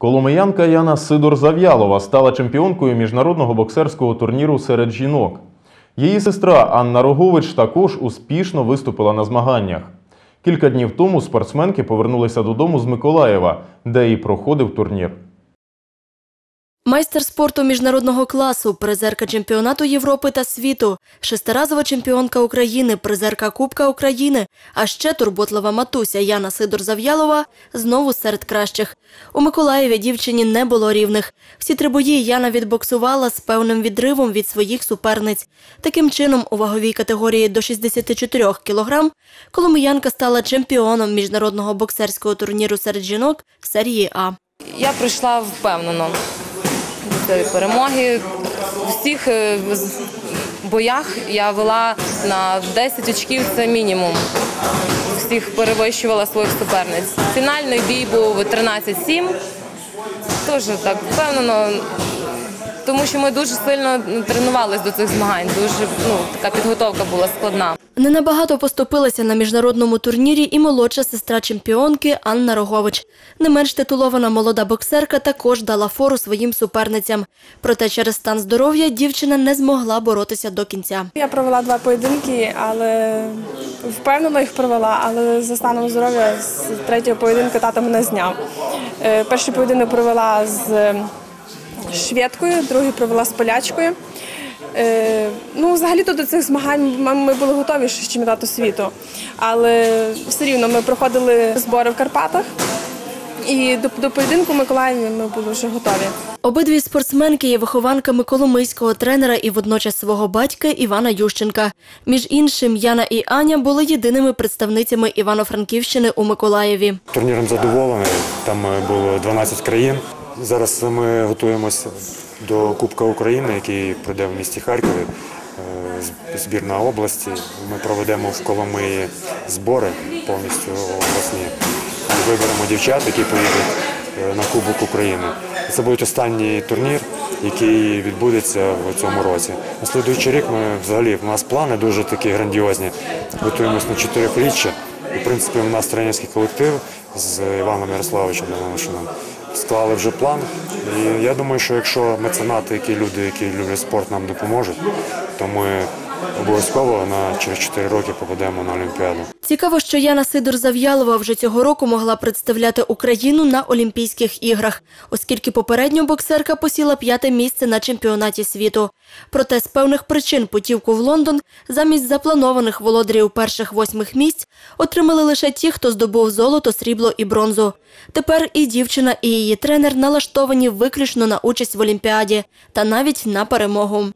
Коломиянка Яна Сидор Зав'ялова стала чемпіонкою міжнародного боксерського турніру серед жінок. Її сестра Анна Рогович також успішно виступила на змаганнях. Кілька днів тому спортсменки повернулися додому з Миколаєва, де і проходив турнір. Майстер спорту міжнародного класу, призерка чемпіонату Європи та світу, шестиразова чемпіонка України, призерка Кубка України, а ще турботлива матуся Яна Сидор Зав'ялова знову серед кращих. У Миколаєві дівчині не було рівних. Всі три бої Яна відбоксувала з певним відривом від своїх суперниць. Таким чином, у ваговій категорії до 64 кілограм коломиянка стала чемпіоном міжнародного боксерського турніру серед жінок в серії А. Я прийшла впевнено до перемоги. У всіх е, боях я вела на 10 очків, це мінімум. Всіх перевищувала своїх суперниць. Фінальний бій був 13-7. Теж так впевнено, тому що ми дуже сильно тренувалися до цих змагань. Дуже ну, така підготовка була складна. Не набагато поступилася на міжнародному турнірі і молодша сестра чемпіонки Анна Рогович. Не менш титулована молода боксерка також дала фору своїм суперницям. Проте через стан здоров'я дівчина не змогла боротися до кінця. Я провела два поєдинки, але впевнено їх провела, але за станом здоров'я з третього поєдинку тато мене зняв. Е, Перший поєдинок провела з шведкою, другий провела з полячкою. Е, Ну, взагалі-то до цих змагань ми- ми були готові ще з чемпіонату світу, але все рівно ми проходили збори в Карпатах. І до, до поєдинку Миколаєві ми були вже готові. Обидві спортсменки є вихованками коломийського тренера і водночас свого батька Івана Ющенка. Між іншим, Яна і Аня були єдиними представницями Івано-Франківщини у Миколаєві. Турніром задоволений. Там е, було 12 країн. Зараз ми готуємося до Кубка України, який пройде в місті Харкові. Е, Збірна області. Ми проведемо в Коломиї збори повністю обласні. Виберемо дівчат, які поїдуть е, на Кубок України. Це буде останній турнір, який відбудеться в цьому році. На слідуючий рік ми взагалі у нас плани дуже такі грандіозні. Готуємось на чотирьохріччя. І, в принципі, у нас тренерський колектив з Іваном Ярославовичем Данилишином склали вже план. І я думаю, що якщо меценати, які люди, які люблять спорт, нам допоможуть, то ми обов'язково на через 4 роки попадемо на Олімпіаду. Цікаво, що Яна Сидор Зав'ялова вже цього року могла представляти Україну на Олімпійських іграх, оскільки попередньо боксерка посіла п'яте місце на чемпіонаті світу. Проте з певних причин путівку в Лондон замість запланованих володарів перших восьмих місць отримали лише ті, хто здобув золото, срібло і бронзу. Тепер і дівчина, і її тренер налаштовані виключно на участь в Олімпіаді та навіть на перемогу.